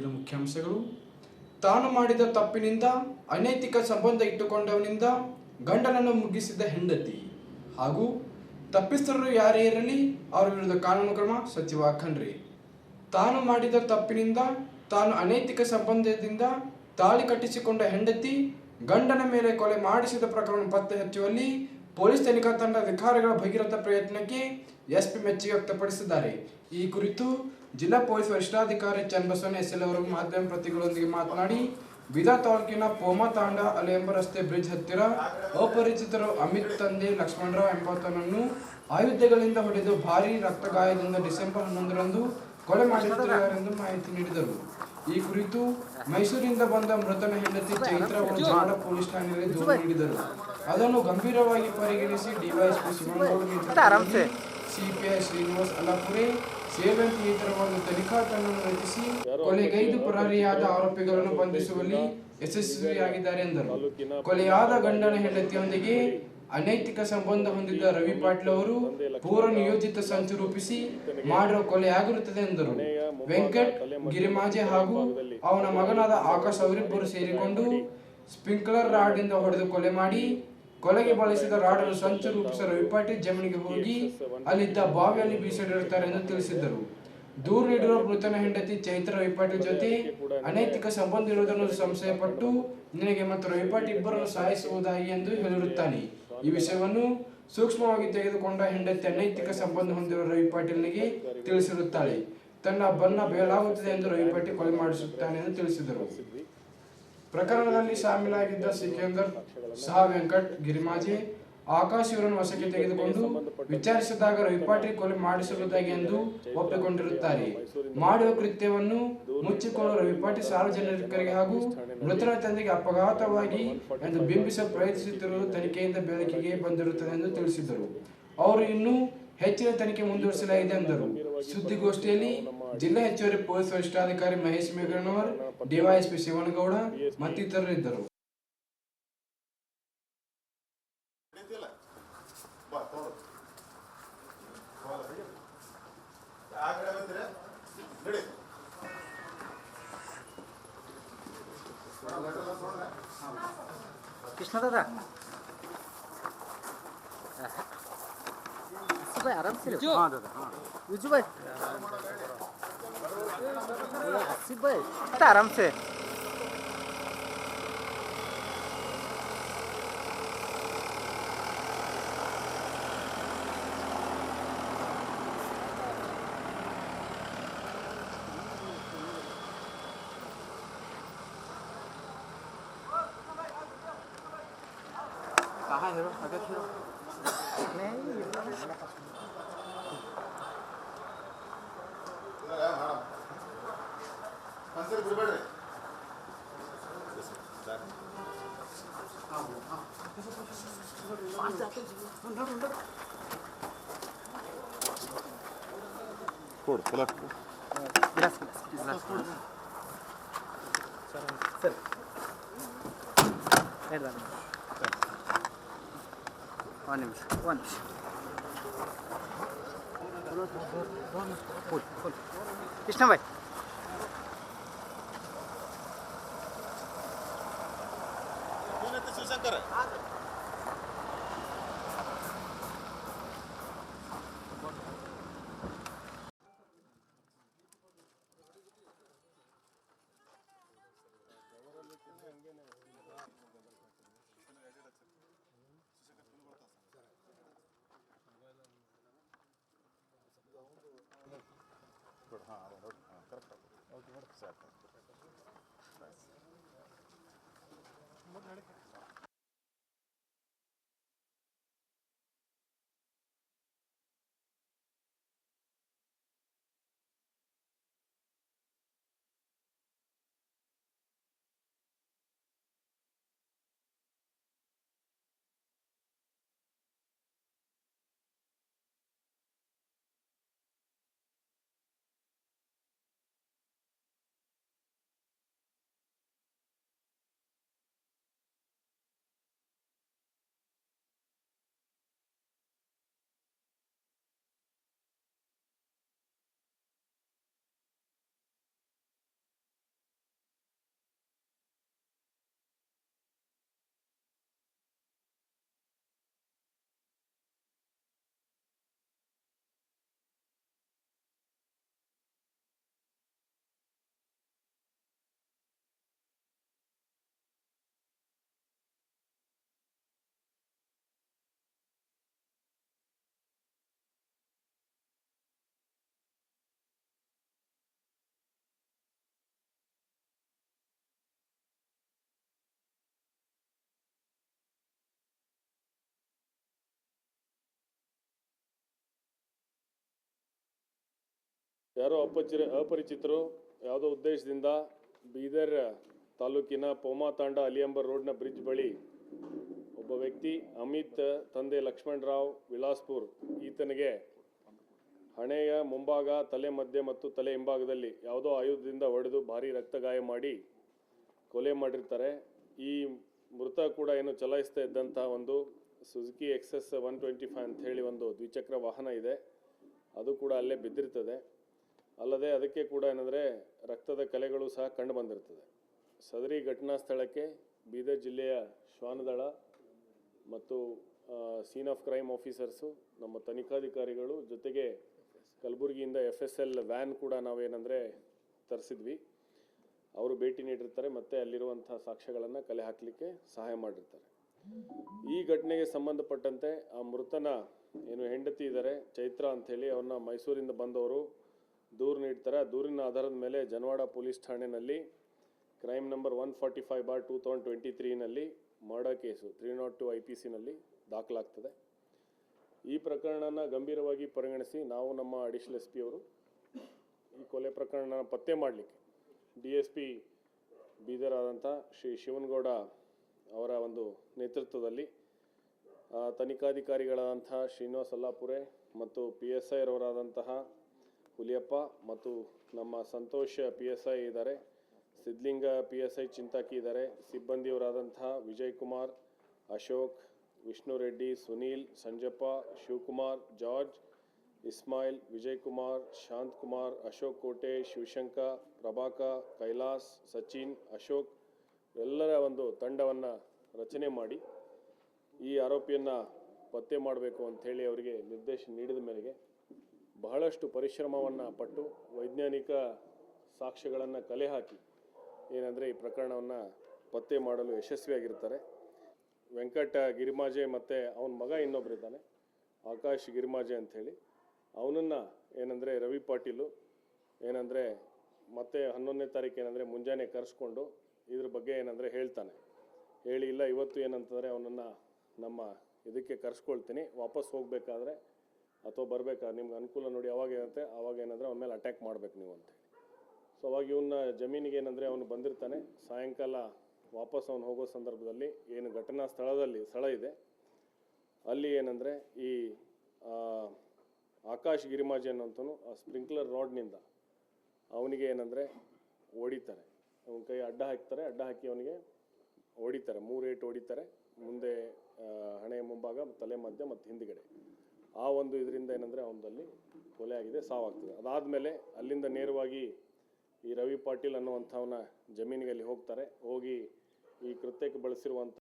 ಇಂದಿನ ಮುಖ್ಯಾಂಶಗಳು. ತಾನು ಮಾಡಿದ ತಪ್ಪಿನಿಂದ, ಅನೈತಿಕ ಸಂಬಂಧ ಇಟ್ಟುಕೊಂಡವನಿಂದ ಗಂಡನನ್ನು ಮುಗಿಸಿದ ಹೆಂಡತಿ. ಹಾಗೂ ತಪ್ಪಿತರರು ಯಾರೇ ಇರಲಿ, ಅವರ ವಿರುದ್ಧ ಕಾನೂನು ಕ್ರಮ ಸಚಿವ ಖಂಡ್ರಿ. ತಾನು ಮಾಡಿದ ತಪ್ಪಿನಿಂದ, ತಾನು ಅನೈತಿಕ ಸಂಬಂಧದಿಂದ ತಾಳಿ ಕಟ್ಟಿಸಿಕೊಂಡ ಹೆಂಡತಿ ಗಂಡನ ಮೇಲೆ ಕೊಲೆ ಮಾಡಿಸಿದ ಪ್ರಕರಣ ಪತ್ತೆ ಹಚ್ಚುವಲ್ಲಿ ಪೊಲೀಸ್ ತನಿಖಾ ತಂಡ ಅಧಿಕಾರಿಗಳ ಭಗೀರಥ ಪ್ರಯತ್ನಕ್ಕೆ ಎಸ್ಪಿ ಮೆಚ್ಚುಗೆ ವ್ಯಕ್ತಪಡಿಸಿದ್ದಾರೆ. ಈ ಕುರಿತು ಜಿಲ್ಲಾ ಪೊಲೀಸ್ ವರಿಷ್ಠಾಧಿಕಾರಿ ಚನ್ನಬಸವನ ಎಸ್ ಎಲ್ ಅವರು ಮಾಧ್ಯಮ ಪ್ರತಿಗಳೊಂದಿಗೆ ಮಾತನಾಡಿ ವಿಧಾ ತಾಲೂಕಿನ ಪೋಮಾ ತಾಂಡ ಅಲೆಯಂಬ ರಸ್ತೆ ಬ್ರಿಡ್ಜ್ ಹತ್ತಿರ ಅಪರಿಚಿತರು ಅಮಿತ್ ತಂದೆ ಲಕ್ಷ್ಮಣರಾವ್ ಎಂಬಾತನನ್ನು ಆಯುಧಗಳಿಂದ ಹೊಡೆದು ಭಾರೀ ರಕ್ತಗಾಯದಿಂದ ಡಿಸೆಂಬರ್ ಹನ್ನೊಂದರಂದು ಕೊಲೆ ಮಾಡಿರುತ್ತಾರೆಂದು ಮಾಹಿತಿ ನೀಡಿದರು. ಈ ಕುರಿತು ಮೈಸೂರಿಂದ ಬಂದ ಮೃತನ ಹೆಂಡತಿ ಚೈತ್ರ ಅವರು ಜಾಡ ಪೊಲೀಸ್ ಠಾಣೆಯಲ್ಲಿ ದೂರು ನೀಡಿದರು. ಅದನ್ನು ಗಂಭೀರವಾಗಿ ಪರಿಗಣಿಸಿ ಡಿವೈಎಸ್ಪಿ ಶಿವನಗೌಡ ಸಿಪಿಐ ಶ್ರೀನಿವಾಸ್ ಅಲ್ಲಾಪುರೆ ಒಂದು ತನಿಖಾ ತಂಡವನ್ನು ರಚಿಸಿ ಕೊಲೆಗೈದು ಪರಾರಿಯಾದ ಆರೋಪಿಗಳನ್ನು ಬಂಧಿಸುವಲ್ಲಿ ಯಶಸ್ವಿಯಾಗಿದ್ದಾರೆ ಎಂದರು. ಕೊಲೆಯಾದ ಗಂಡನ ಹೆಂಡತಿಯೊಂದಿಗೆ ಅನೈತಿಕ ಸಂಬಂಧ ಹೊಂದಿದ್ದ ರವಿ ಪಾಟೀಲ್ ಅವರು ಪೂರ್ವ ನಿಯೋಜಿತ ಸಂಚು ರೂಪಿಸಿ ಮಾಡಿರುವ ಕೊಲೆಯಾಗಿರುತ್ತದೆ ಎಂದರು. ವೆಂಕಟ್ ಗಿರಿಮಾಜೆ ಹಾಗೂ ಅವನ ಮಗನಾದ ಆಕಾಶ್ ಅವರಿಬ್ಬರು ಸೇರಿಕೊಂಡು ಸ್ಪ್ರಿಂಕ್ಲರ್ ಇಂದ ಹೊಡೆದು ಕೊಲೆ ಮಾಡಿ ಕೊಲೆಗೆ ಬಳಸಿದ ರಾಡನ್ನು ಸಂಚು ರೂಪಿಸಲು ವಿಪಾಟಿ ಜಮೀನಿಗೆ ಹೋಗಿ ಅಲ್ಲಿದ್ದ ಬಾವಿಯಲ್ಲಿ ಬೀಸಡಿರುತ್ತಾರೆ ಎಂದು ತಿಳಿಸಿದ್ದರು. ದೂರು ನೀಡಿರುವ ಮೃತನ ಹೆಂಡತಿ ಚೈತ್ರ ವಿಪಾಟಿ ಜೊತೆ ಅನೈತಿಕ ಸಂಬಂಧ ಇರುವುದನ್ನು ಸಂಶಯಪಟ್ಟು ನಿನಗೆ ಮತ್ತು ರವಿಪಾಟಿ ಇಬ್ಬರನ್ನು ಸಾಯಿಸುವುದಾಗಿ ಎಂದು ಹೇಳಿರುತ್ತಾನೆ. ಈ ವಿಷಯವನ್ನು ಸೂಕ್ಷ್ಮವಾಗಿ ತೆಗೆದುಕೊಂಡ ಹೆಂಡತಿ ಅನೈತಿಕ ಸಂಬಂಧ ಹೊಂದಿರುವ ರವಿ ಪಾಟೀಲ್ನಿಗೆ ತಿಳಿಸಿರುತ್ತಾಳೆ. ತನ್ನ ಬಣ್ಣ ಬೇಲಾಗುತ್ತದೆ ಎಂದು ರವಿ ಪಾಟೀಲ್ ಕೊಲೆ ಮಾಡಿಸುತ್ತಾನೆ ಎಂದು ತಿಳಿಸಿದರು. ಪ್ರಕರಣದಲ್ಲಿ ಶಾಮೀಲಾಗಿದ್ದ ಸಿಕಂದರ್ ಸಹ ವೆಂಕಟ್ ಗಿರಿಮಾಜಿ ಆಕಾಶ್ ಇವರನ್ನು ವಶಕ್ಕೆ ತೆಗೆದುಕೊಂಡು ವಿಚಾರಿಸಿದಾಗ ರವಿಪಾಟಿ ಕೊಲೆ ಮಾಡಿಸಿರುವುದಾಗಿ ಎಂದು ಒಪ್ಪಿಕೊಂಡಿರುತ್ತಾರೆ. ಮಾಡುವ ಕೃತ್ಯವನ್ನು ಮುಚ್ಚಿಕೊಳ್ಳುವ ರವಿಪಾಟಿ ಸಾರ್ವಜನಿಕರಿಗೆ ಹಾಗೂ ಮೃತರ ತಂದೆಗೆ ಅಪಘಾತವಾಗಿ ಎಂದು ಬಿಂಬಿಸಲು ಪ್ರಯತ್ನಿಸುತ್ತಿರುವುದು ತನಿಖೆಯಿಂದ ಬೆಳಕಿಗೆ ಬಂದಿರುತ್ತದೆ ಎಂದು ತಿಳಿಸಿದರು. ಅವರು ಇನ್ನೂ ಹೆಚ್ಚಿನ ತನಿಖೆ ಮುಂದುವರಿಸಲಾಗಿದೆ ಎಂದರು. ಸುದ್ದಿಗೋಷ್ಠಿಯಲ್ಲಿ ಜಿಲ್ಲಾ ಹೆಚ್ಚುವರಿ ಪೊಲೀಸ್ ವರಿಷ್ಠಾಧಿಕಾರಿ ಮಹೇಶ್ ಮೇಘಣ್ಣವರ್ ಡಿವೈಎಸ್ಪಿ ಶಿವನಗೌಡ ಮತ್ತಿತರರಿದ್ದರು ನಡೀತಿಲ್ಲ ಬಾ ವಿಜು ಆ आराम से रहो। हाँ दादा हाँ विजू भाई आसिफ भाई Skoro, polewku. Biraz izle. Sır. Nereden? Annemiş, annemiş. Full, full. Krishna bhai. Şunkar. ಹಾಂ ಕರೆಕ್ಟ್ ಓಕೆ ಸಾಕು ಯಾರೋ ಅಪಚಿರ, ಅಪರಿಚಿತರು ಯಾವುದೋ ಉದ್ದೇಶದಿಂದ ಬೀದರ್ ತಾಲೂಕಿನ ಪೋಮಾ ತಾಂಡ ಅಲಿಯಂಬರ್ ರೋಡ್ನ ಬ್ರಿಡ್ಜ್ ಬಳಿ ಒಬ್ಬ ವ್ಯಕ್ತಿ, ಅಮಿತ್, ತಂದೆ ಲಕ್ಷ್ಮಣ್ ರಾವ್ ವಿಲಾಸ್ಪುರ್, ಈತನಿಗೆ ಹಣೆಯ ಮುಂಭಾಗ, ತಲೆ ಮಧ್ಯೆ ಮತ್ತು ತಲೆ ಹಿಂಭಾಗದಲ್ಲಿ ಯಾವುದೋ ಆಯುಧದಿಂದ ಹೊಡೆದು ಭಾರಿ ರಕ್ತಗಾಯ ಮಾಡಿ ಕೊಲೆ ಮಾಡಿರ್ತಾರೆ. ಈ ಮೃತ ಕೂಡ ಏನು ಚಲಾಯಿಸ್ತಾ ಇದ್ದಂಥ ಒಂದು Suzuki Access one twenty five ಅಂತ ಹೇಳಿ ಒಂದು ದ್ವಿಚಕ್ರ ವಾಹನ ಇದೆ. ಅದು ಕೂಡ ಅಲ್ಲೇ ಬಿದ್ದಿರ್ತದೆ. ಅಲ್ಲದೆ ಅದಕ್ಕೆ ಕೂಡ ಏನಂದರೆ ರಕ್ತದ ಕಲೆಗಳು ಸಹ ಕಂಡು ಬಂದಿರ್ತದೆ. ಸದರಿ ಘಟನಾ ಸ್ಥಳಕ್ಕೆ ಬೀದರ್ ಜಿಲ್ಲೆಯ ಶ್ವಾನದಳ ಮತ್ತು ಸೀನ್ ಆಫ್ ಕ್ರೈಮ್ ಆಫೀಸರ್ಸು ನಮ್ಮ ತನಿಖಾಧಿಕಾರಿಗಳು ಜೊತೆಗೆ ಕಲಬುರಗಿಯಿಂದ ಎಫ್ ಎಸ್ ಎಲ್ ವ್ಯಾನ್ ಕೂಡ ನಾವೇನಂದರೆ ತರಿಸಿದ್ವಿ. ಅವರು ಭೇಟಿ ನೀಡಿರ್ತಾರೆ, ಮತ್ತು ಅಲ್ಲಿರುವಂಥ ಸಾಕ್ಷ್ಯಗಳನ್ನು ಕಲೆ ಹಾಕಲಿಕ್ಕೆ ಸಹಾಯ ಮಾಡಿರ್ತಾರೆ. ಈ ಘಟನೆಗೆ ಸಂಬಂಧಪಟ್ಟಂತೆ ಆ ಮೃತನ ಏನು ಹೆಂಡತಿ ಇದ್ದಾರೆ ಚೈತ್ರ ಅಂಥೇಳಿ ಅವನ್ನ ಮೈಸೂರಿಂದ ಬಂದವರು ದೂರು ನೀಡ್ತಾರೆ. ದೂರಿನ ಆಧಾರದ ಮೇಲೆ ಜನವಾಡ ಪೊಲೀಸ್ ಠಾಣೆಯಲ್ಲಿ crime number one forty five bar two thousand twenty ತ್ರೀನಲ್ಲಿ murder case three not two I P ಸಿನಲ್ಲಿ ದಾಖಲಾಗ್ತದೆ. ಈ ಪ್ರಕರಣನ ಗಂಭೀರವಾಗಿ ಪರಿಗಣಿಸಿ ನಾವು ನಮ್ಮ ಅಡಿಷನಲ್ ಎಸ್ ಪಿ ಅವರು ಈ ಕೊಲೆ ಪ್ರಕರಣ ಪತ್ತೆ ಮಾಡಲಿಕ್ಕೆ ಡಿ ಎಸ್ ಪಿ ಬೀದರ್ ಆದಂಥ ಶ್ರೀ ಶಿವನಗೌಡ ಅವರ ಒಂದು ನೇತೃತ್ವದಲ್ಲಿ ತನಿಖಾಧಿಕಾರಿಗಳಾದಂಥ ಶ್ರೀನಿವಾಸ್ ಅಲ್ಲಾಪುರೆ ಮತ್ತು ಪಿ ಎಸ್ ಐರವರಾದಂತಹ ಹುಲಿಯಪ್ಪ ಮತ್ತು ನಮ್ಮ ಸಂತೋಷ ಪಿ ಎಸ್ ಐ ಇದ್ದಾರೆ Sidlinga P S I Chintaki ಇದ್ದಾರೆ, ಸಿಬ್ಬಂದಿಯವರಾದಂತಹ ವಿಜಯ್ ಕುಮಾರ್ ಅಶೋಕ್ ವಿಷ್ಣು ರೆಡ್ಡಿ ಸುನೀಲ್, ಸಂಜಪ್ಪ, ಶಿವಕುಮಾರ್, ಜಾರ್ಜ್, ಇಸ್ಮಾಯಿಲ್ ವಿಜಯ್ ಕುಮಾರ್ ಶಾಂತ್ ಕುಮಾರ್ ಅಶೋಕ್ ಕೋಟೆ ಶಿವಶಂಕ ಪ್ರಭಾಕ ಕೈಲಾಸ್, ಸಚಿನ್, ಅಶೋಕ್ ಎಲ್ಲರ ಒಂದು ತಂಡವನ್ನು ರಚನೆ ಮಾಡಿ ಈ ಆರೋಪಿಯನ್ನು ಪತ್ತೆ ಮಾಡಬೇಕು ಅಂಥೇಳಿ ಅವರಿಗೆ ನಿರ್ದೇಶನ ನೀಡಿದ ಮೇರೆಗೆ ಬಹಳಷ್ಟು ಪರಿಶ್ರಮವನ್ನು ಪಟ್ಟು ವೈಜ್ಞಾನಿಕ ಸಾಕ್ಷ್ಯಗಳನ್ನು ಕಲೆ ಹಾಕಿ ಏನಂದರೆ ಈ ಪ್ರಕರಣವನ್ನು ಪತ್ತೆ ಮಾಡಲು ಯಶಸ್ವಿಯಾಗಿರ್ತಾರೆ. ವೆಂಕಟ ಗಿರಿಮಾಜೆ ಮತ್ತು ಅವನ ಮಗ ಇನ್ನೊಬ್ಬರಿದ್ದಾನೆ ಆಕಾಶ್ ಗಿರಿಮಾಜೆ ಅಂಥೇಳಿ. ಅವನನ್ನು ಏನಂದರೆ ರವಿ ಪಾಟೀಲು, ಏನಂದರೆ ಮತ್ತೆ ಹನ್ನೊಂದನೇ ತಾರೀಕು ಏನಂದರೆ ಮುಂಜಾನೆ ಕರೆಸ್ಕೊಂಡು ಇದ್ರ ಬಗ್ಗೆ ಏನಂದರೆ ಹೇಳ್ತಾನೆ. ಹೇಳಿ, ಇಲ್ಲ, ಇವತ್ತು ಏನಂತಂದರೆ ಅವನನ್ನು ನಮ್ಮ ಇದಕ್ಕೆ ಕರೆಸ್ಕೊಳ್ತೀನಿ, ವಾಪಸ್ ಹೋಗಬೇಕಾದ್ರೆ ಅಥವಾ ಬರಬೇಕಾ? ನಿಮ್ಗೆ ಅನುಕೂಲ ನೋಡಿ ಅವಾಗ ಏನಂತೆ? ಅವಾಗ ಏನಂದರೆ ಅವನ ಮೇಲೆ ಅಟ್ಯಾಕ್ ಮಾಡ್ಬೇಕು ನೀವು ಅಂತೇಳಿ ಸೊ ಅವಾಗ ಇವನ್ನ ಜಮೀನಿಗೆ ಏನಂದರೆ ಅವನು ಬಂದಿರ್ತಾನೆ. ಸಾಯಂಕಾಲ ವಾಪಸ್ ಅವನು ಹೋಗೋ ಸಂದರ್ಭದಲ್ಲಿ ಏನು ಘಟನಾ ಸ್ಥಳದಲ್ಲಿ, ಸ್ಥಳ ಇದೆ. ಅಲ್ಲಿ ಏನಂದರೆ ಈ ಆಕಾಶ್ ಗಿರಿಮಾಜಿ ಅನ್ನೋಂಥನು ಆ ಸ್ಪ್ರಿಂಕ್ಲರ್ ರಾಡ್ನಿಂದ ಅವನಿಗೆ ಏನಂದರೆ ಹೊಡಿತಾರೆ ಅವನ ಕೈ ಅಡ್ಡ ಹಾಕ್ತಾರೆ. ಅಡ್ಡ ಹಾಕಿ ಅವನಿಗೆ ಹೊಡಿತಾರೆ ಮೂರು ಏಟು ಹೊಡಿತಾರೆ ಮುಂದೆ ಹಣೆಯ ಮುಂಭಾಗ, ತಲೆ ಮಧ್ಯ ಮತ್ತು ಹಿಂದ್ಗಡೆ. ಆ ಒಂದು ಇದರಿಂದ ಏನಂದರೆ ಅವನದಲ್ಲಿ ಕೊಲೆ ಆಗಿದೆ, ಸಾವಾಗ್ತದೆ. ಅದಾದಮೇಲೆ ಅಲ್ಲಿಂದ ನೇರವಾಗಿ ಈ ರವಿ ಪಾಟೀಲ್ ಅನ್ನುವಂಥವನ ಜಮೀನಿಗೆ ಅಲ್ಲಿ ಹೋಗ್ತಾರೆ. ಹೋಗಿ ಈ ಕೃತ್ಯಕ್ಕೆ ಬಳಸಿರುವಂಥ